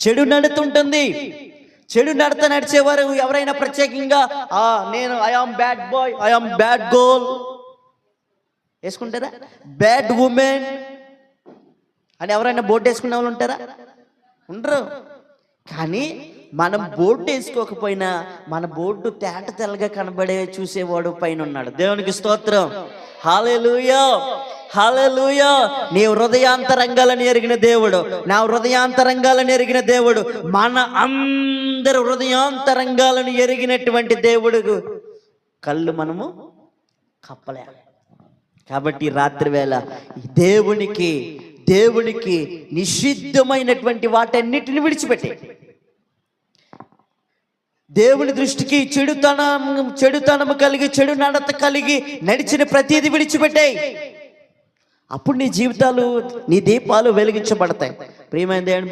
చెడు నడుతుంటుంది. చెడు నడత నడిచేవారు ఎవరైనా ప్రత్యేకంగా ఆ నేను I am bad boy I am bad girl వేసుకుంటారా? బ్యాడ్ ఉమెన్ అని ఎవరైనా బోర్డు వేసుకునే వాళ్ళు ఉంటారా? ఉండరు. కానీ మనం బోర్డు వేసుకోకపోయినా మన బోర్డు తేట తెల్లగా కనబడే చూసేవాడు పైన ఉన్నాడు దేవునికి స్తోత్రం. హాలేలుయా హాలేలుయా నీ హృదయాంతరంగాలను ఎరిగిన దేవుడు నా హృదయాంతరంగాలను ఎరిగిన దేవుడు మన అందరి హృదయాంతరంగాలను ఎరిగినటువంటి దేవుడు. కళ్ళు మనము కప్పలే. కాబట్టి రాత్రి వేళ దేవునికి దేవునికి నిషిద్ధమైనటువంటి వాటన్నిటిని విడిచిపెట్టి. దేవుని దృష్టికి చెడుతనం చెడుతనము కలిగి చెడు నడత కలిగి నడిచిన ప్రతిదీ విడిచిపెట్టాయి అప్పుడు నీ జీవితాలు నీ దీపాలు వెలిగించబడతాయి. ప్రియమైన దేవుని